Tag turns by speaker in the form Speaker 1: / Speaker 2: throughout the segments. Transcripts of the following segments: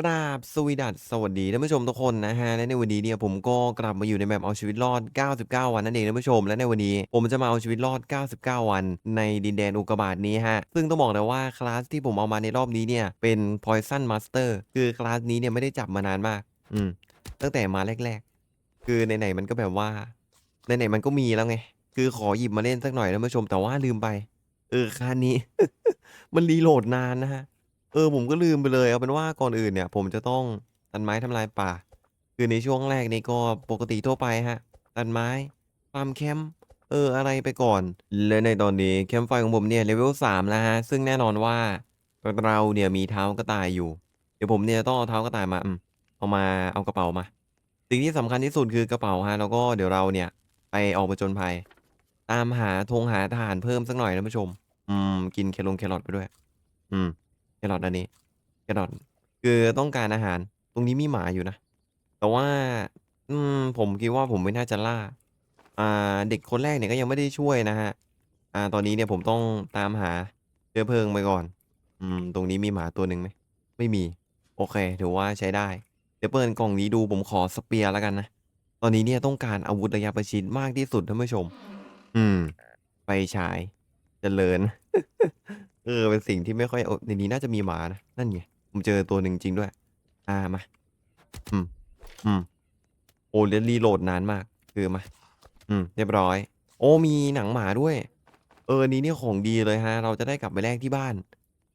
Speaker 1: กราบสวีดัส สวัสดีท่านผู้ชมทุกคนนะฮะ และในวันนี้เนี่ยผมก็กลับมาอยู่ในแบบเอาชีวิตรอด 99 วันนั่นเองท่านผู้ชม และในวันนี้ผมจะมาเอาชีวิตรอด 99 วัน ในดินแดนอุกกาบาตนี้ฮะ ซึ่งต้องบอกเลยว่าคลาสที่ผมเอามาในรอบนี้เนี่ยเป็น Poison Master คือคลาสนี้เนี่ยไม่ได้จับมานานมาก อืม ตั้งแต่มาแรก ๆ คือไหนๆมันก็แบบว่าไหนๆมันก็มีแล้วไง คือขอหยิบมาเล่นสักหน่อยท่านผู้ชม แต่ว่าลืมไป เออคลาสนี้ มันรีโหลดนานนะฮะ เออ ผมก็ลืมไปเลย เอาเป็นว่าก่อนอื่นเนี่ย ผมจะต้องตัดไม้ทำลายป่า คือในช่วงแรกนี่ก็ปกติทั่วไปฮะ ตัดไม้ฟาร์มแคมป์เออ อะไรไปก่อน และในตอนนี้แคมป์ไฟของผมเนี่ยเลเวลสามแล้วฮะ ซึ่งแน่นอนว่าเราเนี่ยมีเท้ากระต่ายอยู่ เดี๋ยวผมเนี่ยต้องเอาเท้ากระต่ายมาอืมเอามาเอากระเป๋ามา สิ่งที่สำคัญที่สุดคือกระเป๋าฮะ แล้วก็เดี๋ยวเราเนี่ยไปออกผจญภัย ตามหาธงหาทหารเพิ่มสักหน่อยนะผู้ชม อืม กินแครงแครอทไปด้วย อืม แครอทอันนี้แครอทคือต้องการอาหาร ตรงนี้มีหมาอยู่นะ แต่ว่า อืม ผมคิดว่าผมไม่น่าจะล่า อ่า เด็กคนแรกเนี่ยก็ยังไม่ได้ช่วยนะฮะ อ่า ตอนนี้เนี่ยผมต้องตามหาเชื้อเพลิงไปก่อน อืม ตรงนี้มีหมาตัวหนึ่งไหมไม่มี โอเค ถือว่าใช้ได้ เดี๋ยวเปิดกล่องนี้ดูผมขอสเปียร์แล้วกันนะ ตอนนี้เนี่ยต้องการอาวุธระยะประชิดมากที่สุดท่านผู้ชม อืมไฟฉายเจริญ เออ เป็นสิ่งที่ไม่ค่อยในนี้น่าจะมีหมานะ นั่นไง ผมเจอตัวหนึ่งจริงด้วย อ่ามา อืม อืม โอ้แล้วรีโหลดนานมาก คือมา อืม เรียบร้อย โอ้มีหนังหมาด้วย เออ นี้เนี่ยของดีเลยครับเราจะได้กลับไปแลกที่บ้าน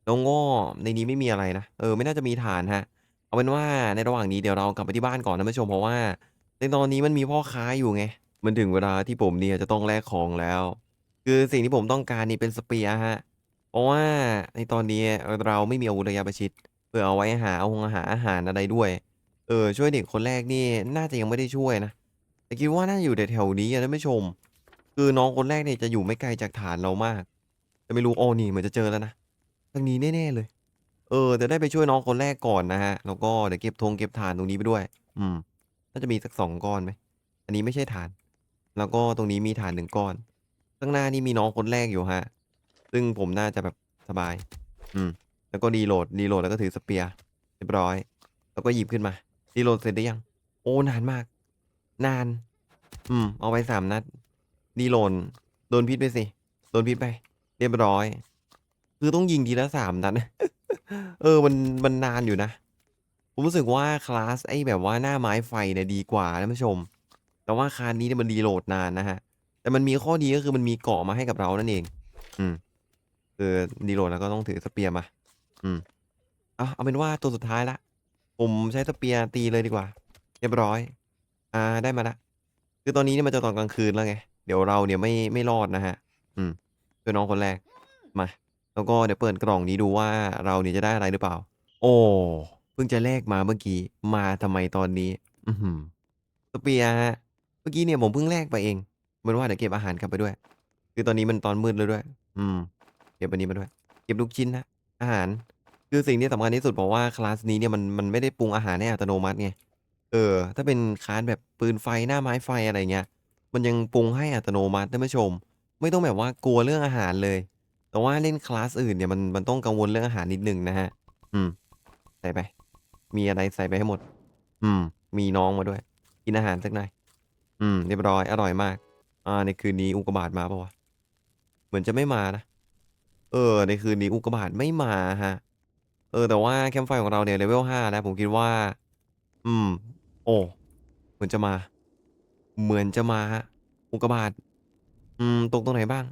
Speaker 1: แล้วก็ในนี้ไม่มีอะไรนะ เออ ไม่น่าจะมีถ่านครับเอาเป็นว่าในระหว่างนี้เดี๋ยวเรากลับไปที่บ้านก่อนท่านผู้ชม เพราะว่า ในตอนนี้มันมีพ่อค้าอยู่ไง มันถึงเวลาที่ผมเนี่ยจะต้องแลกของแล้ว คือสิ่งที่ผมต้องการนี่เป็นสเปียร์ครับเพ ราะว่าในตอนนี้เราไม่มีอาวุธระยะประชิดเพื่อเอาไว้หาหงหาอาหารอะไรด้วย เออช่วยเด็กคนแรกนี่น่าจะยังไม่ได้ช่วยนะแต่คิดว่าน่าอยู่แถวๆนี้อะท่านผู้ชม คือน้องคนแรกเนี่ยจะอยู่ไม่ไกลจากฐานเรามากแต่ไม่รู้โอ้นี่เหมือนจะเจอแล้วนะทางนี้แน่ๆเลย เออจะได้ไปช่วยน้องคนแรกก่อนนะฮะแล้วก็เดี๋ยวเก็บธงเก็บถ่านตรงนี้ไปด้วย อืมน่าจะมีสัก2ก้อนไหมอันนี้ไม่ใช่ถ่าน แล้วก็ตรงนี้มีถ่าน1ก้อนข้างหน้านี่มีน้องคนแรกอยู่ครับ ซึ่งผมน่าจะแบบสบาย อืม แล้วก็รีโหลด รีโหลดแล้วก็ถือสเปียร์เรียบร้อย แล้วก็หยิบขึ้นมา รีโหลดเสร็จหรือยัง โอ้ นานมาก นาน อืม เอาไป3นัด รีโหลด โดนพิษไปสิ โดนพิษไป เรียบร้อย คือต้องยิงทีละ3นัด เออ มัน มันนานอยู่นะ ผมรู้สึกว่าคลาสไอ้แบบว่าหน้าไม้ไฟเนี่ยดีกว่าท่านผู้ชม แต่ว่าคาสนี้เนี่ยมันรีโหลดนานนะครับแต่มันมีข้อดีก็คือมันมีเกาะมาให้กับเรานั่นเอง อืม คือรีโหลดแล้วก็ต้องถือสเปียร์มา อืมเอาเอาเป็นว่าตัวสุดท้ายล้วผมใช้สเปียร์ตีเลยดีกว่า เรียบร้อย อ่าได้มาล้วคือตอนนี้เนี่ยมันจะตอนกลางคืนแล้วไง เดี๋ยวเราเนี่ยไม่ไม่รอดนะครับอืมช่วยน้องคนแรก มา แล้วก็เดี๋ยวเปิดกล่องนี้ดูว่าเราเนี่ยจะได้อะไรหรือเปล่า โอ้เพิ่งจะแลกมาเมื่อกี้ มาทำไมตอนนี้ อื้อฮือสเปียร์ครับเมื่อกี้เนี่ยผมเพิ่งแลกไปเองเอาเป็นว่าเดี๋ยวเก็บอาหารกลับไปด้วย คือตอนนี้มันตอนมืดแล้วด้วย อืม เก็บอันนี้มาด้วย เก็บลูกชิ้นครับอาหาร คือสิ่งที่สำคัญที่สุดเพราะว่าคลาสนี้เนี่ยมันมันไม่ได้ปรุงอาหารให้อัตโนมัติไง เออ ถ้าเป็นคลาสแบบปืนไฟหน้าไม้ไฟอะไรเงี้ย มันยังปรุงให้อัตโนมัติท่านผู้ชม ไม่ต้องแบบว่ากลัวเรื่องอาหารเลย แต่ว่าเล่นคลาสอื่นเนี่ยมันมันต้องกังวลเรื่องอาหารนิดหนึ่งนะครับอืม ใส่ไป มีอะไรใส่ไปให้หมด อืม มีน้องมาด้วย กินอาหารสักหน่อย อืม เรียบร้อย อร่อยมาก อ่า ในคืนนี้อุกกาบาตมาปล่าวะ?เหมือนจะไม่มานะ เออ ในคืนนี้อุกกาบาตไม่มาครับเออ แต่ว่าแคมป์ไฟของเราเนี่ย level 5แล้วผมคิดว่า อืม โอ้เหมือนจะมา เหมือนจะมาครับอุกกาบาตอืม ตกตรงไหนบ้าง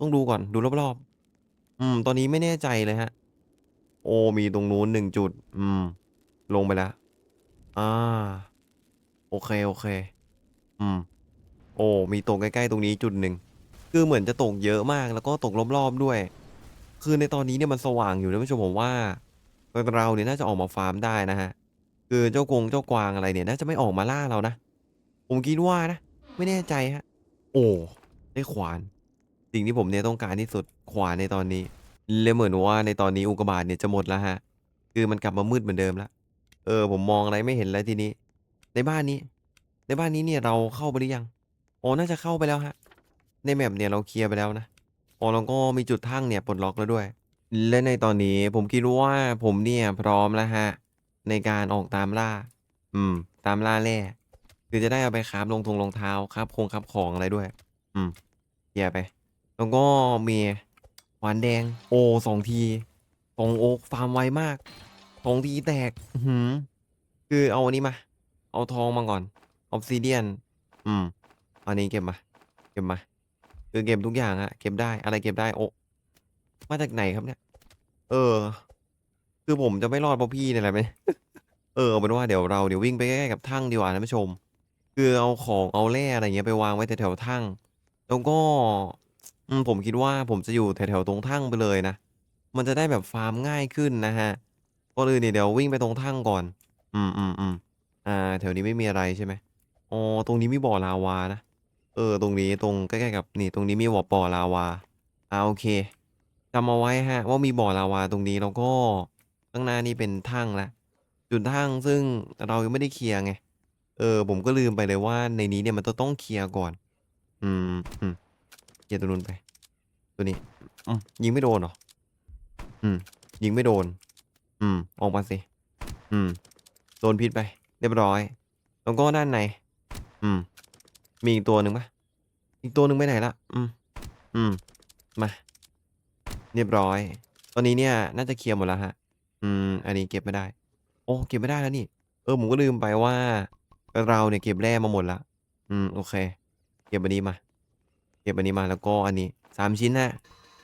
Speaker 1: ต้องดูก่อน ดูรอบๆ อืม ตอนนี้ไม่แน่ใจเลยครับโอ้ มีตรงนู้น1จุด อืม ลงไปแล้ว อ่า โอเคๆอืม โอ้ มีตกใกล้ๆ ตรงนี้จุดหนึ่ง คือเหมือนจะตกเยอะมาก แล้วก็ตกรอบๆด้วย คือในตอนนี้เนี่ยมันสว่างอยู่ท่านผู้ชมผมว่าเราเนี่ยน่าจะออกมาฟาร์มได้นะครับคือเจ้ากงเจ้ากวางอะไรเนี่ยน่าจะไม่ออกมาล่าเรานะผมคิดว่านะ ไม่แน่ใจครับโอ้ได้ขวาน สิ่งที่ผมเนี่ยต้องการที่สุดขวานในตอนนี้แล้วเหมือนว่าในตอนนี้อุกกาบาตเนี่ยจะหมดแล้วครับคือมันกลับมามืดเหมือนเดิมแล้วเออ ผมมองอะไรไม่เห็นแล้วทีนี้ ในบ้านนี้ ในบ้านนี้เนี่ยเราเข้าไปหรือยัง?อ๋อน่าจะเข้าไปแล้วครับใน map เนี่ยเราเคลียร์ไปแล้วนะ อ๋อ แล้วก็มีจุดทั่งเนี่ยปลดล็อกแล้วด้วย และในตอนนี้ผมคิดว่าผมเนี่ยพร้อมแล้วครับในการออกตามล่า อืม ตามล่าแร่คือจะได้เอาไปคาฟลงทงรองเท้าคราฟคงคราฟของอะไรด้วย อืมเกียร์ไป แล้วก็มีหวานแดง โอสองทีสองโอ๊กฟาร์มไวมากสองทีแตกหือคือเอาอันนี้มา เอาทองมาก่อนออฟซิเดียน อืม อันนี้เก็บมา เก็บมา คือเก็บทุกอย่างอะเก็บได้อะไรเก็บได้โอะมาจากไหนครับเนี่ย เออ คือผมจะไม่รอดเพราะพี่เนี่ยแหละไหมเออเอาเป็นว่าเดี๋ยวเราเดี๋ยววิ่งไปใกล้ๆกับทั่งดีกว่าท่านผู้ชม คือเอาของเอาแร่อะไรเงี้ยไปวางไว้แถวๆทั่งแล้วก็ผมคิดว่าผมจะอยู่แถวๆตรงทั่งไปเลยนะมันจะได้แบบฟาร์มง่ายขึ้นนะฮะก่อนอื่นเนี่ยเดี๋ยววิ่งไปตรงทั่งก่อน อืมอืมอืมอ่า แถวนี้ไม่มีอะไรใช่ไหมอ๋อตรงนี้มีบ่อลาวานะ เออ ตรงนี้ตรงใกล้ๆกับนี่ตรงนี้มีบ่อบ่อลาวาอ่าโอเคจำเอาไว้ฮะ ว่ามีบ่อลาวาตรงนี้แล้วก็ข้างหน้านี่เป็นทั่งละจุดทั่งซึ่งเรายังไม่ได้เคลียร์ไงเออ ผมก็ลืมไปเลยว่าในนี้เนี่ยมันต้องเคลียร์ก่อน อืมอืมเคลียร์ตัวนู้นไป ตัวนี้อืมยิงไม่โดนเหรออืม ยิงไม่โดน อืม ออกมาสิ อืม โดนพิษไป เรียบร้อย แล้วก็ด้านใน อืม มีอีกตัวหนึ่งปะอีกตัวหนึ่งไปไหนละอืม อืม มา เรียบร้อย ตอนนี้เนี่ย น่าจะเคลียร์หมดแล้วฮะ อืม อันนี้เก็บไม่ได้ โอ้เก็บไม่ได้แล้วนี่ เออผมก็ลืมไปว่า เราเนี่ยเก็บแร่มาหมดละ อืม โอเค เก็บอันนี้มา เก็บอันนี้มาแล้วก็อันนี้สามชิ้นนะ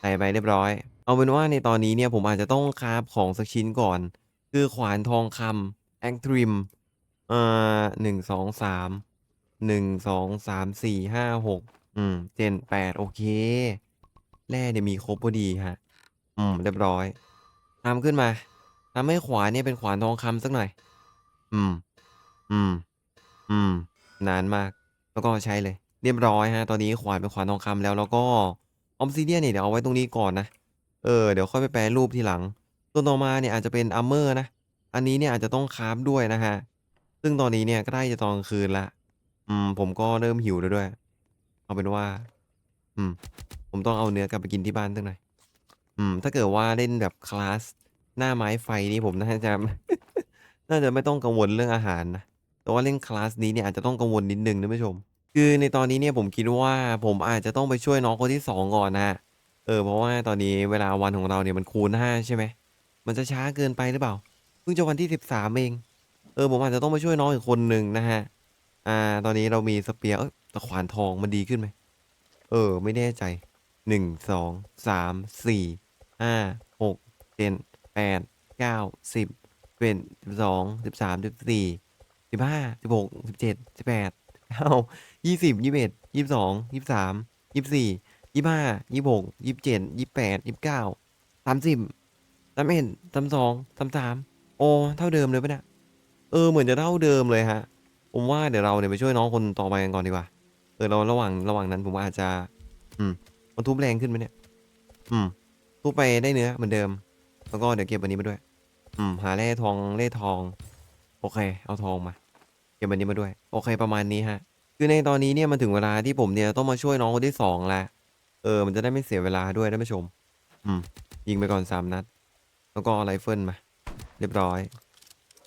Speaker 1: ใส่ไปเรียบร้อย เอาเป็นว่าในตอนนี้เนี่ยผมอาจจะต้องคาฟของสักชิ้นก่อน คือขวานทองคำแองทริม เอ่อหนึ่งสองสาม หนึ่งสองสามสี่ห้าหกอืมเจ็ดแปดโอเค แร่เนี่ยมีครบพอดีฮะ อืม เรียบร้อยทำขึ้นมาทำให้ขวานเนี่ยเป็นขวานทองคำสักหน่อย อืม อืม อืม นานมาก แล้วก็ใช้เลย เรียบร้อยฮะ ตอนนี้ขวานเป็นขวานทองคำแล้ว แล้วก็ออมซิเดียนเนี่ยเดี๋ยวเอาไว้ตรงนี้ก่อนนะ เออ เดี๋ยวค่อยไปแปรรูปทีหลัง ตัวต่อมาเนี่ยอาจจะเป็นอาร์เมอร์นะ อันนี้เนี่ยอาจจะต้องคราฟด้วยนะฮะ ซึ่งตอนนี้เนี่ยใกล้จะตอนกลางคืนละ อืม ผมก็เริ่มหิวแล้วด้วย เอาเป็นว่า อืม ผมต้องเอาเนื้อกลับไปกินที่บ้านตั้งหน่อย อืม ถ้าเกิดว่าเล่นแบบคลาสหน้าไม้ไฟนี่ผมน่าจะ น่าจะไม่ต้องกังวลเรื่องอาหารนะ แต่ว่าเล่นคลาสนี้เนี่ยอาจจะต้องกังวลนิดนึงนะผู้ชม คือในตอนนี้เนี่ยผมคิดว่าผมอาจจะต้องไปช่วยน้องคนที่สองก่อนนะ เออ เพราะว่าตอนนี้เวลาวันของเราเนี่ยมันคูณห้าใช่ไหม มันจะช้าเกินไปหรือเปล่า เพิ่งจะวันที่สิบสามเอง เออผมอาจจะต้องไปช่วยน้องอีกคนหนึ่งนะฮะ อ่า ตอนนี้เรามีสเปียร์เอ้ยตะขวานทองมันดีขึ้นไหม เออ ไม่แน่ใจหนึ่งสองสามสี่ห้าหกเจ็ดแปดเก้าสิบเอ็ดสิบสองสิบสามสิบสี่สิบห้าสิบหกสิบเจ็ดสิบแปดเก้ายี่สิบยี่สิบเอ็ดยี่สิบสองยี่สิบสามยี่สิบสี่ยี่สิบห้ายี่สิบหกยี่สิบเจ็ดยี่สิบแปดยี่สิบเก้าสามสิบสามเอ็ดสามสองสามสามโอ้เท่าเดิมเลยปะเนี่ยเออเหมือนจะเท่าเดิมเลยฮะ ผมว่าเดี๋ยวเราเนี่ยไปช่วยน้องคนต่อไปกันก่อนดีกว่า เออเราระหว่างระหว่างนั้นผมอาจจะ อืม มันทุบแรงขึ้นไหมเนี่ย อืม ทุบไปได้เนื้อเหมือนเดิม แล้วก็เดี๋ยวเก็บอันนี้มาด้วย อืม หาแร่ทองแร่ทอง โอเค เอาทองมา เก็บอันนี้มาด้วย โอเคประมาณนี้ฮะ คือในตอนนี้เนี่ยมันถึงเวลาที่ผมเนี่ยต้องมาช่วยน้องคนที่สองแล้วเออ มันจะได้ไม่เสียเวลาด้วยท่านผู้ชม อืม ยิงไปก่อนสามนัด แล้วก็ไรเฟิลมา เรียบร้อย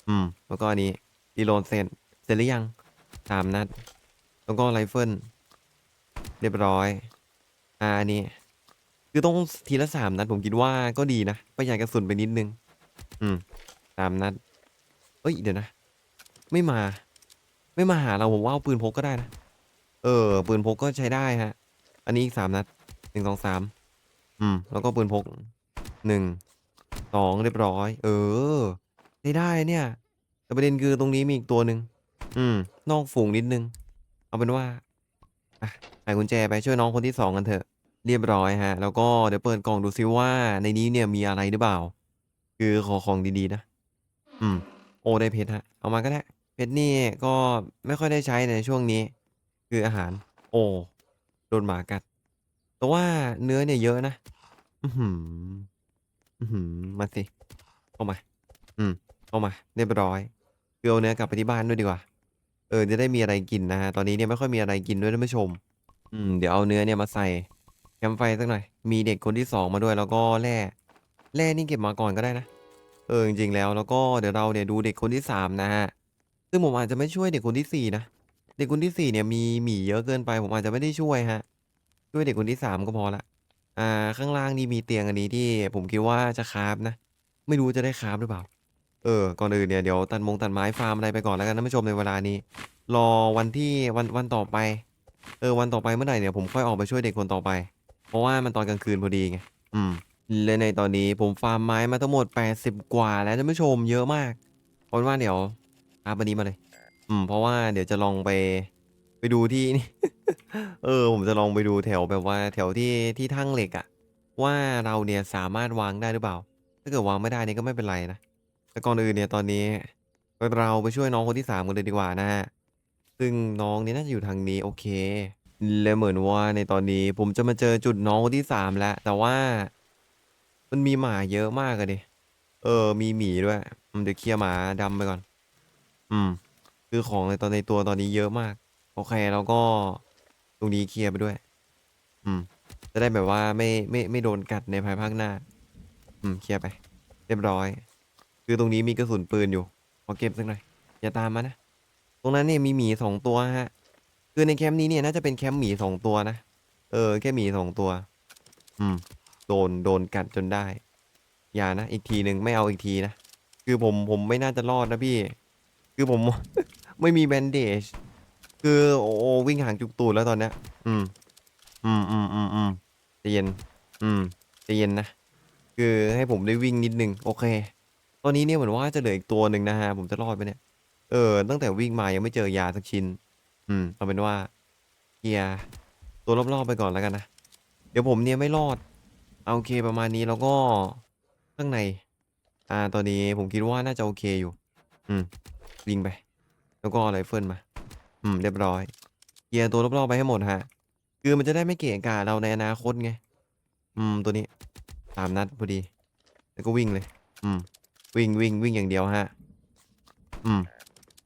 Speaker 1: อืม แล้วก็อันนี้รีโลดเสร็จเส ร็จหรือยังสามนัด แล้วก็ไรเฟิลเรียบร้อย อ่าอันนี้ คือต้องทีละสามนัดผมคิดว่าก็ดีนะประหยัดกระสุนไปนิดนึง อืมสามนัด เอ้ยเดี๋ยวนะ ไม่มา ไม่มาหาเราผมว่าเอาปืนพกก็ได้นะ เออ ปืนพกก็ใช้ได้ฮะ อันนี้อีกสามนัดหนึ่งสองสามอืม แล้วก็ปืนพกหนึ่งสองเรียบร้อย เออใช้ได้เนี่ย แต่ประเด็นคือตรงนี้มีอีกตัวหนึ่ง อืม นอกฝูงนิดนึง เอาเป็นว่าอะใส่กุญแจไปช่วยน้องคนที่สองกันเถอะ เรียบร้อยฮะ แล้วก็เดี๋ยวเปิดกล่องดูซิว่าในนี้เนี่ยมีอะไรหรือเปล่า คือขอของดีๆนะ อืม โอได้เพชรฮะ เอามาก็ได้ เพชรนี่ก็ไม่ค่อยได้ใช้ในช่วงนี้ คืออาหาร โอ โดนหมากัด แต่ว่าเนื้อเนี่ยเยอะนะ อือหือ อือหือ มาสิ เข้ามา อืม เข้ามา เรียบร้อยคือเอาเนื้อกลับไปที่บ้านด้วยดีกว่า เออจะได้มีอะไรกินนะฮะตอนนี้เนี่ยไม่ค่อยมีอะไรกินด้วยท่านผู้ชม อืมเดี๋ยวเอาเนื้อเนี่ยมาใส่แคมไฟสักหน่อย มีเด็กคนที่สองมาด้วยแล้วก็แร่แร่นี่เก็บมาก่อนก็ได้นะ เออจริงๆแล้วแล้วก็เดี๋ยวเราเนี่ยดูเด็กคนที่สามนะฮะซึ่งผมอาจจะไม่ช่วยเด็กคนที่สี่นะเด็กคนที่สี่เนี่ยมีหมีเยอะเกินไป ผมอาจจะไม่ได้ช่วยฮะช่วยเด็กคนที่สามก็พอละอ่าข้างล่างนี่มีเตียงอันนี้ที่ผมคิดว่าจะคาฟนะ ไม่รู้จะได้คาฟหรือเปล่า เออ ก่อนอื่นเนี่ยเดี๋ยวตัดมงตัดไม้ฟาร์มอะไรไปก่อนแล้วกันท่านผู้ชมในเวลานี้ รอวันที่วันวันต่อไป เออวันต่อไปเมื่อไหร่เนี่ยผมค่อยออกไปช่วยเด็กคนต่อไป เพราะว่ามันตอนกลางคืนพอดีไง อืม และในตอนนี้ผมฟาร์มไม้มาทั้งหมด 80 กว่าแล้วท่านผู้ชมเยอะมากเอาเป็นว่าเดี๋ยวอาบันนี้มาเลย อืม เพราะว่าเดี๋ยวจะลองไปไปดูที่นี่ เออ ผมจะลองไปดูแถวแบบว่าแถวที่ที่ทั่งเหล็กอะว่าเราเนี่ยสามารถวางได้หรือเปล่า ถ้าเกิดวางไม่ได้นี่ก็ไม่เป็นไรนะ แต่ก่อนอื่นเนี่ยตอนนี้เราไปช่วยน้องคนที่สามกันเลยดีกว่านะฮะซึ่งน้องนี่น่าจะอยู่ทางนี้โอเค และเหมือนว่าในตอนนี้ผมจะมาเจอจุดน้องคนที่สามแล้ว แต่ว่า มันมีหมาเยอะมากอะดิเออ มีหมีด้วยเดี๋ยวเคลียร์หมาดำไปก่อน อืม คือของในตอนในตัวตอนนี้เยอะมาก โอเคแล้วก็ตรงนี้เคลียร์ไปด้วย อืม จะได้แบบว่าไม่ไม่ไม่โดนกัดในภายภาคหน้า อืม เคลียร์ไป เรียบร้อย คือตรงนี้มีกระสุนปืนอยู่ขอเก็บสักหน่อยอย่าตามมานะ ตรงนั้นเนี่ยมีหมีสองตัวฮะ คือในแคมป์นี้เนี่ยน่าจะเป็นแคมป์หมีสองตัวนะ เออแค่หมีสองตัว อืม โดนโดนกัดจนได้ อย่านะอีกทีหนึ่งไม่เอาอีกทีนะ คือผมผมไม่น่าจะรอดนะพี่ คือผม ไม่มีแบนเดจ คือโอ้โอวิ่งห่างจุกตูดแล้วตอนเนี้ย อืม อืมอืมอืมอืมใจเย็น อืมใจเย็นนะ คือให้ผมได้วิ่งนิดนึง โอเค ตอนนี้เนี่ยเหมือนว่าจะเหลืออีกตัวหนึ่งนะฮะ ผมจะรอดไหมเนี่ย เออ ตั้งแต่วิ่งมายังไม่เจอยาสักชิ้น อืมเอาเป็นว่าเคลียร์ตัวรอบๆไปก่อนแล้วกันนะ เดี๋ยวผมเนี่ยไม่รอด เอาโอเคประมาณนี้แล้วก็ข้างใน อ่า ตอนนี้ผมคิดว่าน่าจะโอเคอยู่ อืมวิ่งไป แล้วก็อาไรเฟิลมา อืม เรียบร้อยเคลียร์ตัวรอบๆไปให้หมดฮะ คือมันจะได้ไม่เกะกะเราในอนาคตไง อืม ตัวนี้สามนัดพอดี แล้วก็วิ่งเลย อืม วิ่งวิ่งวิ่งอย่างเดียวฮะ อืม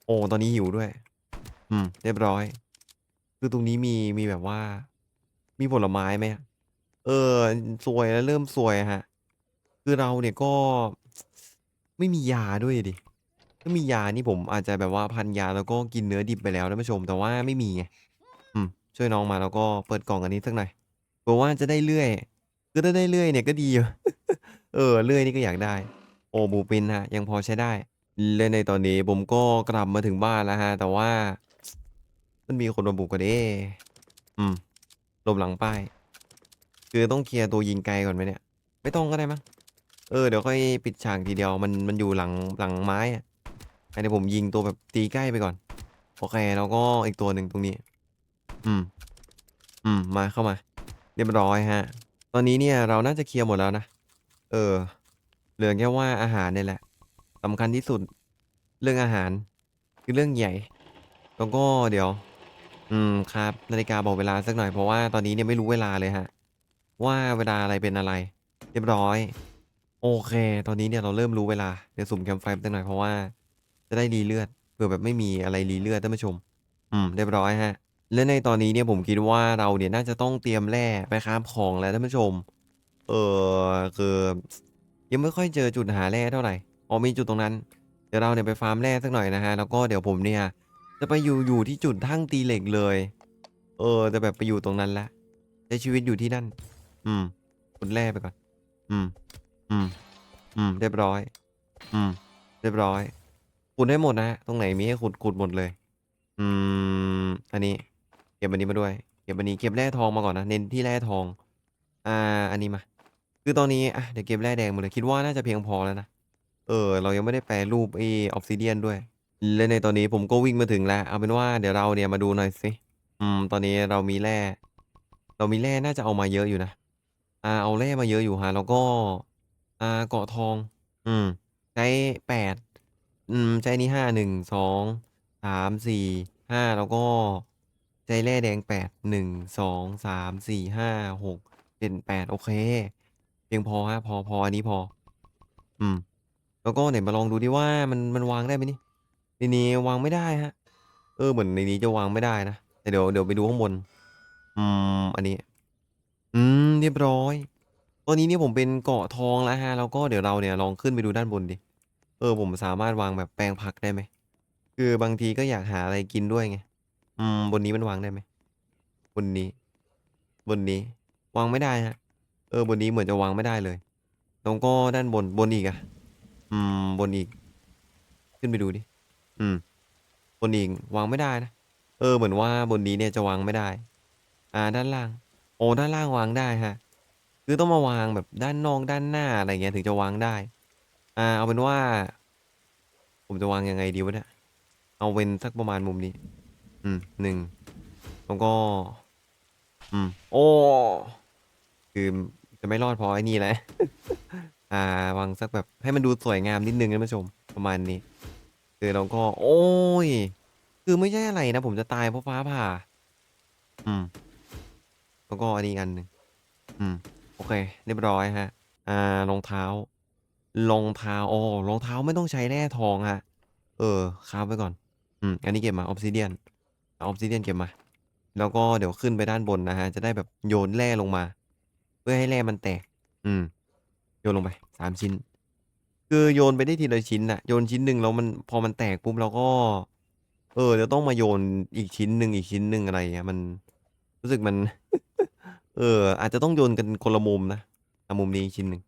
Speaker 1: โอ้ตอนนี้หิวด้วย อืม เรียบร้อย คือตรงนี้มีมีแบบว่า มีผลไม้ไหมเออซวยแล้วเริ่มซวยฮะ คือเราเนี่ยก็ไม่มียาด้วยดิถ้ามียานี่ผมอาจจะแบบว่าพันยาแล้วก็กินเนื้อดิบไปแล้วท่านผู้ชม แต่ว่าไม่มีไงอืม ช่วยน้องมาแล้วก็เปิดกล่องอันนี้สักหน่อยเผื่อว่าจะได้เลื่อยคือถ้าได้เลื่อยเนี่ยก็ดีอยู่เออเลื่อยนี่ก็อยากได้ โอ้ บูปินฮะ ยังพอใช้ได้ และในตอนนี้ผมก็กลับมาถึงบ้านแล้วฮะ แต่ว่า มันมีคนมาบุกกันเด้อืมหลบหลังป้าย คือต้องเคลียร์ตัวยิงไกลก่อนไหมเนี่ย ไม่ต้องก็ได้มั้ง เออ เดี๋ยวค่อยปิดฉากทีเดียว มัน มันอยู่หลัง หลังไม้อะให้เดี๋ยวผมยิงตัวแบบตีใกล้ไปก่อน โอเค แล้วก็อีกตัวหนึ่งตรงนี้ อืม อืม มาเข้ามา เรียบร้อยฮะ ตอนนี้เนี่ยเราน่าจะเคลียร์หมดแล้วนะ เออ เหลือแค่ว่าอาหารเนี่ยแหละสำคัญที่สุด เรื่องอาหาร คือเรื่องใหญ่แล้วก็เดี๋ยว อืมครับ นาฬิกาบอกเวลาสักหน่อยเพราะว่าตอนนี้เนี่ยไม่รู้เวลาเลยฮะ ว่าเวลาอะไรเป็นอะไร เรียบร้อย โอเค ตอนนี้เนี่ยเราเริ่มรู้เวลาเดี๋ยวสุ่มแคมไฟสักหน่อยเพราะว่า จะได้รีเลือดเผื่อแบบไม่มีอะไรรีเลือดท่านผู้ชม อืมเรียบร้อยฮะและในตอนนี้เนี่ยผมคิดว่าเราเนี่ยน่าจะต้องเตรียมแร่ไปค้าของแล้วท่านผู้ชม เออคือ ยังไม่ค่อยเจอจุดหาแร่เท่าไหร่อ๋อมีจุดตรงนั้น เดี๋ยวเราเนี่ยไปฟาร์มแร่สักหน่อยนะฮะแล้วก็เดี๋ยวผมเนี่ยจะไปอยู่อยู่ที่จุดทั้งตีเหล็กเลย เออจะแบบไปอยู่ตรงนั้นละใช้ชีวิตอยู่ที่นั่น อืมขุดแร่ไปก่อน อืม อืม อืม เรียบร้อย อืม เรียบร้อย ขุดได้หมดนะฮะตรงไหนมีให้ขุดขุดหมดเลย อืม อันนี้ เก็บอันนี้มาด้วย เก็บอันนี้ เก็บแร่ทองมาก่อนนะ เน้นที่แร่ทอง อ่า อันนี้มา คือตอนนี้ อะ เดี๋ยวเก็บแร่แดงหมดเลย คิดว่าน่าจะเพียงพอแล้วนะ เออ เรายังไม่ได้แปรรูปไอออฟซิเดียนด้วย และในตอนนี้ผมก็วิ่งมาถึงแล้ว เอาเป็นว่าเดี๋ยวเราเนี่ยมาดูหน่อยสิ อืม ตอนนี้เรามีแร่ เรามีแร่น่าจะเอามาเยอะอยู่นะ อ่า เอาแร่มาเยอะอยู่ฮะ แล้วก็ อ่า เกาะทอง อืม ใช้แปด อืม ใช้นี้ห้าหนึ่งสองสามสี่ห้าแล้วก็ใช้แร่แดงแปดหนึ่งสองสามสี่ห้าหกเจ็ดแปดโอเค เพียงพอฮะ พอพออันนี้พอ อืม แล้วก็ไหนมาลองดูดิว่ามันมันวางได้ไหมนี่ในนี้วางไม่ได้ฮะ เออเหมือนในนี้จะวางไม่ได้นะแต่เดี๋ยวเดี๋ยวไปดูข้างบน อืม อันนี้ อืม เรียบร้อย ตอนนี้เนี่ยผมเป็นเกาะทองแล้วฮะ แล้วก็เดี๋ยวเราเนี่ยลองขึ้นไปดูด้านบนดิ เออ ผมสามารถวางแบบแปลงผักได้ไหม คือบางทีก็อยากหาอะไรกินด้วยไง อืม บนนี้มันวางได้ไหม บนนี้ บนนี้ วางไม่ได้ฮะ ออบนนี้เหมือนจะวางไม่ได้เลยแล้วก็ด้านบนบนอีกอะอืม บนอีก ขึ้นไปดูดิ อืม บนอีกวางไม่ได้นะ เออ เหมือนว่าบนนี้เนี่ยจะวางไม่ได้ อ่า ด้านล่าง โอ้ด้านล่างวางได้ฮะ คือต้องมาวางแบบด้านนอกด้านหน้าอะไรเงี้ยถึงจะวางได้ อ่า เอาเป็นว่า ผมจะวางยังไงดีวะเนี่ยเอาเป็นสักประมาณมุมนี้ อืมหนึ่งแล้วก็ อืม โอ้ คือ จะไม่รอดเพราะไอ้นี่แหละ อ่าวางสักแบบให้มันดูสวยงามนิดนึงนะผู้ชมประมาณนี้คือเราก็ โอ้ย คือไม่ใช่อะไรนะ ผมจะตายเพราะฟ้าผ่า อืม แล้วก็อันนี้กันหนึ่งอืม โอเค เรียบร้อยฮะ อ่ารองเท้ารองเท้าโอ้รองเท้าไม่ต้องใช้แร่ทองฮะ เออค้าไว้ก่อน อืม อันนี้เก็บมาออ s ซิเดียนออ s ซิเดียนเก็บมา แล้วก็เดี๋ยวขึ้นไปด้านบนนะฮะ จะได้แบบโยนแร่ลงมา พื่อให้แร่มันแตก อืม โยนลงไปสามชิ้น คือโยนไปได้ทีละชิ้นน่ะโยนชิ้นหนึ่งแล้วมันพอมันแตกปุ๊บเราก็ เออจะต้องมาโยนอีกชิ้นหนึ่งอีกชิ้นหนึ่งอะไรเงี้ยมันรู้สึกมัน เออ อาจจะต้องโยนกันคนละมุมนะอะมุมนี้ชิ้นหนึ่ง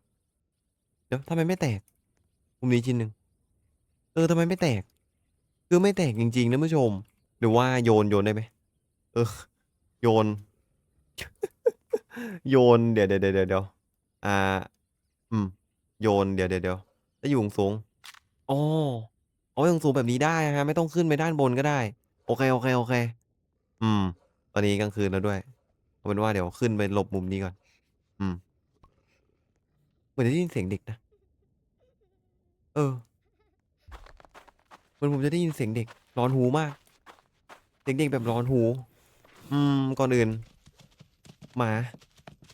Speaker 1: เดี๋ยวทำไมไม่แตก มุมนี้ชิ้นหนึ่งเออทำไมไม่แตก คือไม่แตกจริงๆนะผู้ชม หรือว่าโยนโยนได้ไหมเออ โยน โยนเดี๋ยวเดี๋ยวเดี๋ยวเดี๋ยวอ่า อืม โยนเดี๋ยวเดี๋ยวเดี๋ยวถ้าอยู่สูงอ๋ออ๋อยังสูงแบบนี้ได้ฮะ ไม่ต้องขึ้นไปด้านบนก็ได้ โอเค โอเค โอเค อืม ตอนนี้กลางคืนแล้วด้วยเอาเป็นว่าเดี๋ยวขึ้นไปหลบมุมนี้ก่อน อืม เหมือนจะได้ยินเสียงเด็กนะ เออ เหมือนผมจะได้ยินเสียงเด็ก ร้อนหูมาก เสียงเด็กแบบร้อนหู อืม ก่อนอื่น หมา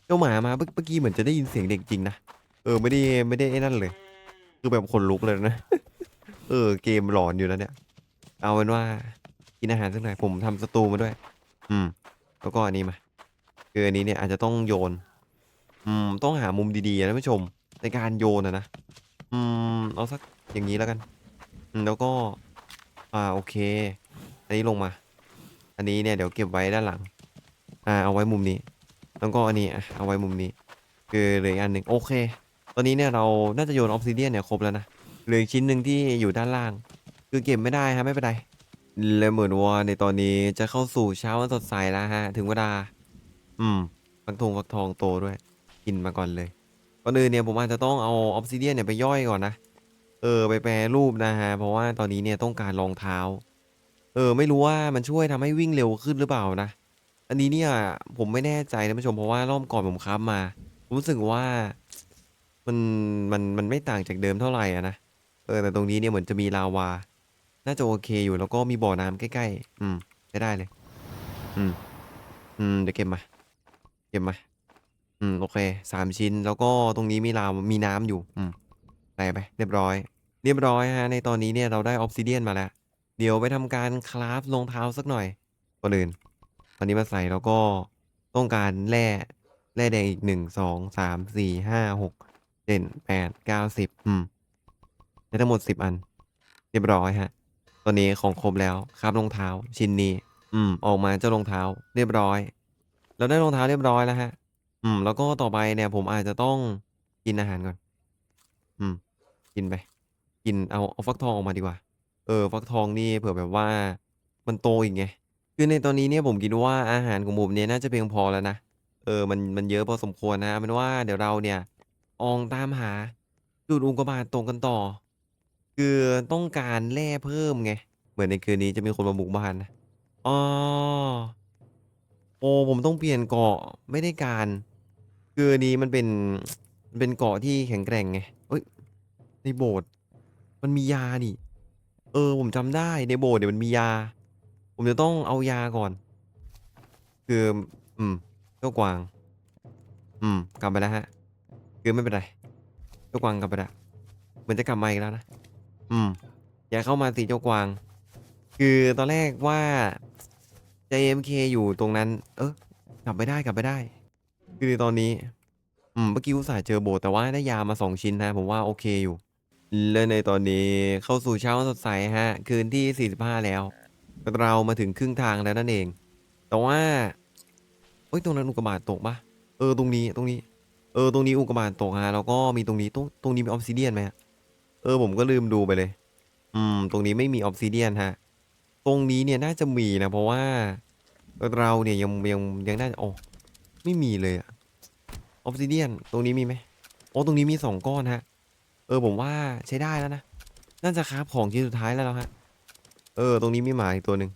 Speaker 1: เจ้าหมามาเมื่อกี้เหมือนจะได้ยินเสียงเด็กจริงนะเออไม่ได้ไม่ได้ไอ้นั่นเลย คือแบบขนลุกเลยนะเออเกมหลอนอยู่แล้วเนี่ย เอาเป็นว่ากินอาหารสักหน่อยผมทำสตูมาด้วย อืม แล้วก็อันนี้มาคืออันนี้เนี่ยอาจจะต้องโยน อืม ต้องหามุมดีๆนะท่านผู้ชม ในการโยนอะนะอืมเอาสักอย่างนี้แล้วกันอืมแล้วก็ อ่าโอเค อันนี้ลงมา อันนี้เนี่ยเดี๋ยวเก็บไว้ด้านหลัง อ่าเอาไว้มุมนี้ แล้วก็อันนี้อะเอาไว้มุมนี้ คือเหลืออีกอันหนึ่งโอเค ตอนนี้เนี่ยเราน่าจะโยนออ s ซิเดียนเนี่ยครบแล้วนะเหลืออีกชิ้นหนึ่งที่อยู่ด้านล่าง คือเก็บไม่ได้ฮะไม่เป็นไรและเหมือนว่าในตอนนี้จะเข้าสู่เช้าวันสดใสแล้วฮะ ถึงเวลา อืมฟักทองฟักทองโตด้วย กินมาก่อนเลยก่อนอื่นเนี่ยผมอาจจะต้องเอาออ s ซิเดียนเนี่ยไปย่อยก่อนนะ เออ ไปแปรรูปนะฮะ เพราะว่าตอนนี้เนี่ยต้องการรองเท้า เออ ไม่รู้ว่ามันช่วยทำให้วิ่งเร็วขึ้นหรือเปล่านะ อันนี้เนี่ยผมไม่แน่ใจนะผู้ชมเพราะว่ารอบก่อนผมค้ามาผมรู้สึกว่ามันมันมันไม่ต่างจากเดิมเท่าไหร่อะนะเออแต่ตรงนี้เนี่ยเหมือนจะมีลาวา น่าจะโอเคอยู่แล้วก็มีบ่อน้ำใกล้ๆอืมใช้ได้เลย อืม อืมเดี๋ยวเก็บมา เก็บมา อืมโอเคสามชิ้นแล้วก็ตรงนี้มีลาวมีน้ำอยู่ อืมใส่ไปเรียบร้อย เรียบร้อยฮะ ในตอนนี้เนี่ยเราได้ออ s ซิเดียนมาแล้ว เดี๋ยวไปทำการคราฟรองเท้าสักหน่อยก่อนอื่น นนี้มาใส่แล้วก็ต้องการแร่แร่แดงอีกหนึ่งสองสามสี่ห้าหกเจ็ดแปดเก้าสิบอืมได้ทั้งหมดสิบอัน เรียบร้อยฮะ ตอนนี้ของครบแล้วครับรองเท้าชิ้นนี้ อืม ออกมาเจ้ารองเท้าเรียบร้อย เราได้รองเท้าเรียบร้อยแล้วฮะ อืม แล้วก็ต่อไปเนี่ย ผมอาจจะต้องกินอาหารก่อน อืม กินไป กินเอาเอาฟักทองออกมาดีกว่า เออ ฟักทองนี่เผื่อแบบว่ามันโตอีกไง คือในตอนนี้เนี่ยผมคิดว่า อาหารของผมเนี่ยน่าจะเพียงพอแล้วนะ เออ มัน มันเยอะพอสมควรนะ เอาเป็นว่าเดี๋ยวเราเนี่ยออกตามหาจุดอุกกาบาตตกกันต่อ คือต้องการแร่เพิ่มไง เหมือนในคืนนี้จะมีคนมาบุกบ้านนะอ๋อโอ้ ผมต้องเปลี่ยนเกาะ ไม่ได้การ คืออันนี้มันเป็น มันเป็นเกาะที่แข็งแกร่งไงเอ้ย ในโบสถ์มันมียานี่ เออ ผมจำได้ในโบสถ์เนี่ยมันมียา ผมจะต้องเอายาก่อน คือ อืมเจ้ากวาง อืม กลับไปแล้วฮะ คือไม่เป็นไรเจ้ากวางกลับไปแล้วเหมือนจะกลับมาอีกแล้วนะ อืม อย่าเข้ามาสิเจ้ากวาง คือตอนแรกว่าจะ AFK อยู่ตรงนั้น เออกลับไปได้กลับไปได้ คือตอนนี้ อืม เมื่อกี้อุตส่าห์เจอโบแต่ว่าได้ยามาสองชิ้นนะ ผมว่าโอเคอยู่ และในตอนนี้เข้าสู่เช้าสดใสฮะ คืนที่ 45 แล้ว เรามาถึงครึ่งทางแล้วนั่นเอง แต่ว่าเฮ้ยตรงนั้นอุกกาบาตตกปะเออตรงนี้ตรงนี้ เออตรงนี้อุกกาบาตตกฮะแล้วก็มีตรงนี้ตรงตรงนี้มีออฟซิเดียนไหมฮะเออผมก็ลืมดูไปเลย อืม ตรงนี้ไม่มีออฟซิเดียนฮะ ตรงนี้เนี่ยน่าจะมีนะเพราะว่าเราเนี่ยยังยังยังน่าจะโอ้ไม่มีเลยอะออฟซิเดียนตรงนี้มีไหมโอ้ตรงนี้มีสองก้อนฮะ เออผมว่าใช้ได้แล้วนะ น่าจะคราฟของชิ้นสุดท้ายแล้วแล้วฮะ เออ ตรงนี้มีหมาอีกตัวหนึ่ง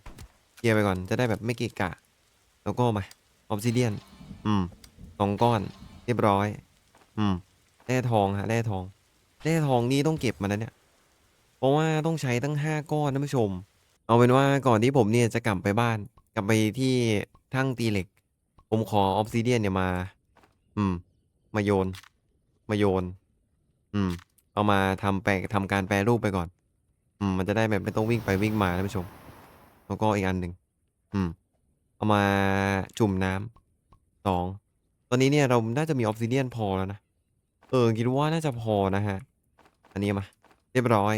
Speaker 1: เคลียร์ไปก่อนจะได้แบบไม่เกะกะ แล้วก็มาออฟซิเดียน อืมสองก้อน เรียบร้อย อืมแร่ทองฮะแร่ทองแร่ทองนี่ต้องเก็บมานะเนี่ย เพราะว่าต้องใช้ตั้งห้าก้อนนะผู้ชม เอาเป็นว่าก่อนที่ผมเนี่ยจะกลับไปบ้าน กลับไปที่ทั้งตีเหล็ก ผมขอออฟซิเดียนเนี่ยมา อืม มาโยน มาโยน อืม เอามาทำแปลทำการแปรรูปไปก่อน อืมมันจะได้แบบไม่ต้องวิ่งไปวิ่งมาท่านผู้ชม แล้วก็อีกอันหนึ่งอืม เอามาจุ่มน้ำสอง ตอนนี้เนี่ยเราน่าจะมีออฟซิเดียนพอแล้วนะ เออคิดว่าน่าจะพอนะฮะ อันนี้มา เรียบร้อย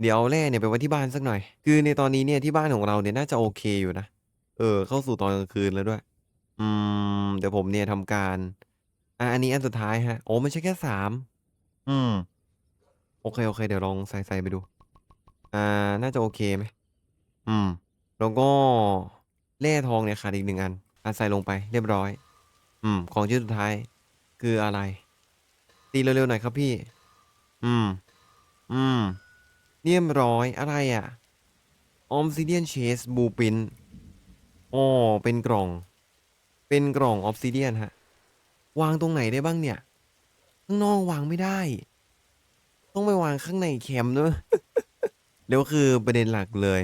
Speaker 1: เดี๋ยวเอาแร่เนี่ยไปไว้ที่บ้านสักหน่อย คือในตอนนี้เนี่ยที่บ้านของเราเนี่ยน่าจะโอเคอยู่นะ เออ เข้าสู่ตอนกลางคืนแล้วด้วย อืม เดี๋ยวผมเนี่ยทำการอะอันนี้อันสุดท้ายฮะ โอ้ไม่ใช่แค่สาม อืม โอเค โอเค เดี๋ยวลองใส่ใส่ไปดู อ่า น่าจะโอเคไหม อืม แล้วก็แร่ทองเนี่ยขาดอีกหนึ่งอันอะใส่ลงไปเรียบร้อย อืม ของชิ้นสุดท้าย คืออะไร ตีเร็วๆหน่อยครับพี่ อืม อืม เรียบร้อยอะไรอะ Obsidian Chase Blueprint อ๋อเป็นกล่อง เป็นกล่อง Obsidian ฮะ วางตรงไหนได้บ้างเนี่ย ข้างนอกวางไม่ได้ ต้องไปวางข้างในแคมป์ด้วย แล้วคือประเด็นหลักเลย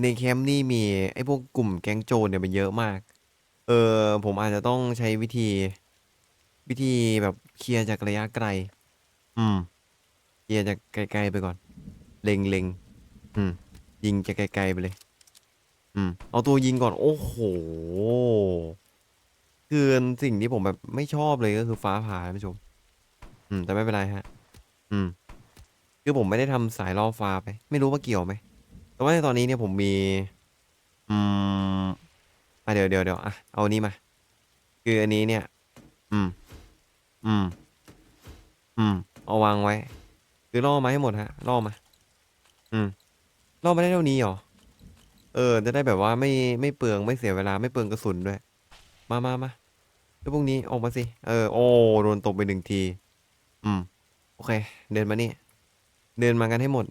Speaker 1: ในแคมป์นี่มีไอ้พวกกลุ่มแก๊งโจรเนี่ยมันเยอะมาก เออผมอาจจะต้องใช้วิธี วิธีแบบเคลียร์จากระยะไกล อืมเคลียร์จากไกลๆไปก่อน เล็งเล็งอืม ยิงจากไกลๆไปเลย อืม เอาตัวยิงก่อน โอ้โหคือสิ่งที่ผมแบบไม่ชอบเลยก็คือฟ้าผ่าท่านผู้ชม อืม แต่ไม่เป็นไรฮะ อืม คือผมไม่ได้ทำสายล่อฟ้าไป ไม่รู้ว่าเกี่ยวไหม แต่ว่าในตอนนี้เนี่ยผมมี อืมอะเดี๋ยวเดี๋ยวเดี๋ยวอะเอาอันนี้มา คืออันนี้เนี่ย อืม อืม อืม เอาวางไว้ คือล่อมาให้หมดฮะ ล่อมา อืม ล่อมาได้เท่านี้เหรอ เออ จะได้แบบว่าไม่ไม่เปลืองไม่เสียเวลาไม่เปลืองกระสุนด้วย มามามาแล้วพวกนี้ออกมาสิ เออ โอ้ โดนตบไปหนึ่งที อืม โอเค เดินมานี่ เดินมากันให้หมด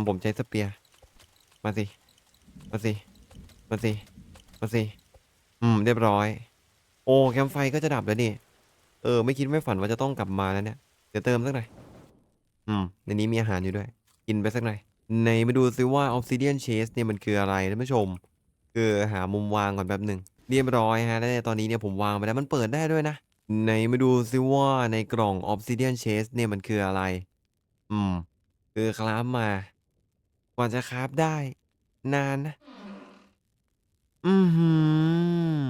Speaker 1: มผมใช้สเปียร์ มาสิ มาสิ มาสิ มาสิ อืม เรียบร้อย โอ้แคมไฟก็จะดับแล้วนี่ เออ ไม่คิดไม่ฝันว่าจะต้องกลับมาแล้วเนี่ย เดี๋ยวเติมสักหน่อย อืม ในนี้มีอาหารอยู่ด้วย กินไปสักหน่อย ในมาดูซิว่า Obsidian Chase เนี่ยมันคืออะไรท่านผู้ชม คือหามุมวางก่อนแป๊บหนึ่ง เรียบร้อยฮะ และในตอนนี้เนี่ยผมวางไปแล้วมันเปิดได้ด้วยนะ ในมาดูซิว่าในกล่อง Obsidian Chase เนี่ยมันคืออะไร อืม คือคราฟมา กว่าจะคราฟได้ นานนะ อือหือ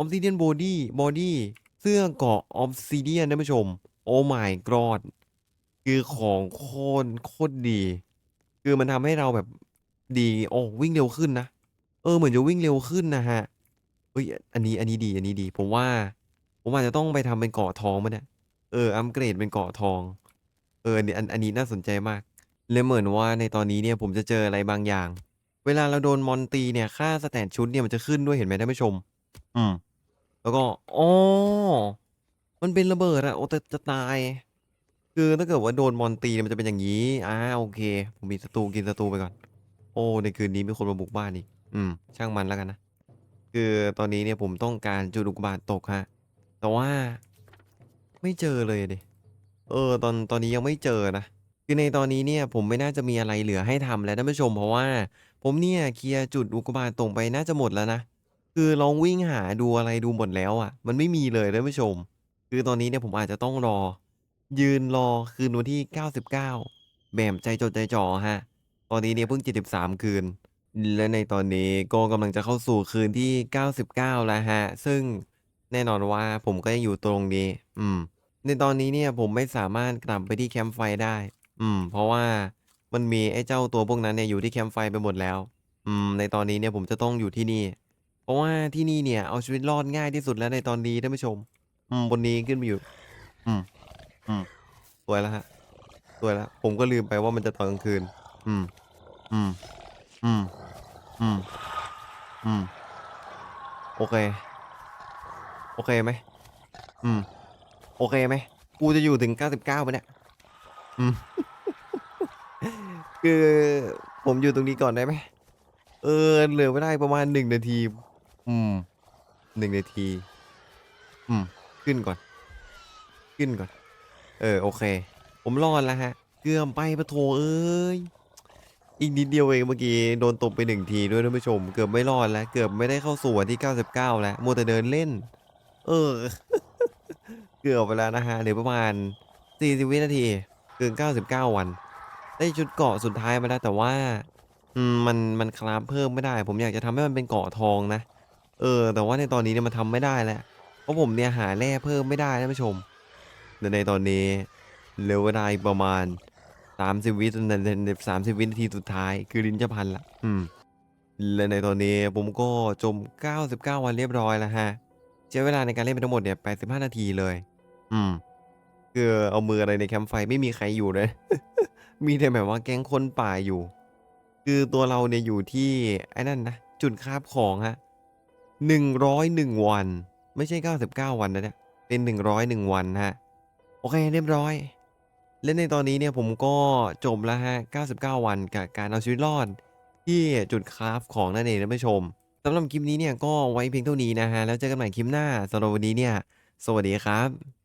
Speaker 1: Obsidian Body Body เสื้อเกาะ Obsidian ท่านผู้ชม โอ้ my god คือของโคตรโคตรดี คือมันทำให้เราแบบดีโอ้วิ่งเร็วขึ้นนะ เออเหมือนจะวิ่งเร็วขึ้นนะฮะเฮ้ยอันนี้อันนี้ดีอันนี้ดี ผมว่า ผมอาจจะต้องไปทำเป็นเกาะทองมั้ยเนี่ยเอออัปเกรดเป็นเกาะทอง เอออันนี้อันนี้น่าสนใจมาก และเหมือนว่าในตอนนี้เนี่ยผมจะเจออะไรบางอย่าง เวลาเราโดนมอนตีเนี่ยค่าสแตทชุดเนี่ยมันจะขึ้นด้วยเห็นไหมท่านผู้ชม อืม แล้วก็อ๋อมันเป็นระเบิดอะโอ้แต่จะตาย คือถ้าเกิดว่าโดนมอนตีเนี่ยมันจะเป็นอย่างนี้อ่าโอเค ผมมีศัตรูกินศัตรูไปก่อน โอ้ในคืนนี้มีคนมาบุกบ้านอีก อืม ช่างมันแล้วกันนะคือตอนนี้เนี่ยผมต้องการจุดอุกกาบาตตกฮะ แต่ว่าไม่เจอเลยดิ เออ ตอนตอนนี้ยังไม่เจอนะ คือในตอนนี้เนี่ยผมไม่น่าจะมีอะไรเหลือให้ทำแล้วท่านผู้ชม เพราะว่าผมเนี่ยเคลียร์จุดอุกกาบาตตกไปน่าจะหมดแล้วนะ คือลองวิ่งหาดูอะไรดูหมดแล้วอะมันไม่มีเลยท่านผู้ชม คือตอนนี้เนี่ยผมอาจจะต้องรอ ยืนรอคืนวันที่ 99แบบใจจดใจจ่อฮะ ตอนนี้เนี่ยเพิ่ง 73 คืน และในตอนนี้ก็กำลังจะเข้าสู่คืนที่ 99 แล้วฮะ ซึ่งแน่นอนว่าผมก็ยังอยู่ตรงนี้ อืม ในตอนนี้เนี่ยผมไม่สามารถกลับไปที่แคมป์ไฟได้ อืม เพราะว่ามันมีไอ้เจ้าตัวพวกนั้นเนี่ยอยู่ที่แคมป์ไฟไปหมดแล้ว อืม ในตอนนี้เนี่ยผมจะต้องอยู่ที่นี่ เพราะว่าที่นี่เนี่ยเอาชีวิตรอดง่ายที่สุดแล้วในตอนนี้ท่านผู้ชม อืมบนนี้ขึ้นมาอยู่ อืม อืมสวยแล้วฮะสวยแล้ว ผมก็ลืมไปว่ามันจะตอนกลางคืน อืม อืม อืม อืม อืม โอเค โอเคไหม อืม โอเคไหม กูจะอยู่ถึง 99ปะเนี่ย อืม คือผมอยู่ตรงนี้ก่อนได้ไหม เออ เหลือเวลาอีกประมาณ1นาที อืม1นาที อืม ขึ้นก่อน ขึ้นก่อน เออ โอเค ผมรอดแล้วครับเกือบไปปะโถเอ้ย อีกนิดเดียวเองเมื่อกี้โดนตบไป1ทีด้วยท่านผู้ชม เกือบไม่รอดแล้ว เกือบไม่ได้เข้าสู่วันที่ 99 แล้วมัวแต่เดินเล่น เออ เกือบไปแล้วนะครับเหลือประมาณ40วินาที เกิน 99 วัน ได้ชุดเกาะสุดท้ายมาแล้วแต่ว่ามันมันคราฟเพิ่มไม่ได้ ผมอยากจะทำให้มันเป็นเกาะทองนะ เออ แต่ว่าในตอนนี้เนี่ยมันทำไม่ได้แล้วเพราะผมเนี่ยหาแร่เพิ่มไม่ได้ท่านผู้ชมในตอนนี้เหลือเวลาประมาณ 30 วิในในใน30วินาทีสุดท้าย คือลิ้นจะพันละอืมและในตอนนี้ผมก็จม 99 วันเรียบร้อยแล้วครับใช้เวลาในการเล่นไปทั้งหมดเนี่ย85 นาทีเลย อืม คือเอามืออะไรในแคมป์ไฟไม่มีใครอยู่เลย มีแต่แบบว่าแก๊งคนป่าอยู่ คือตัวเราเนี่ยอยู่ที่ไอ้นั่นนะจุดคาบของฮะ101วัน ไม่ใช่99วันนะเนี่ยเป็น101วันฮะ โอเคเรียบร้อย และในตอนนี้เนี่ยผมก็จบแล้วฮะ99วันกับการเอาชีวิตรอด ที่จุดคราฟของนั่นเองท่านผู้ชมสำหรับคลิปนี้เนี่ยก็ไว้เพียงเท่านี้นะฮะ แล้วเจอกันใหม่คลิปหน้าสำหรับวันนี้เนี่ย สวัสดีครับ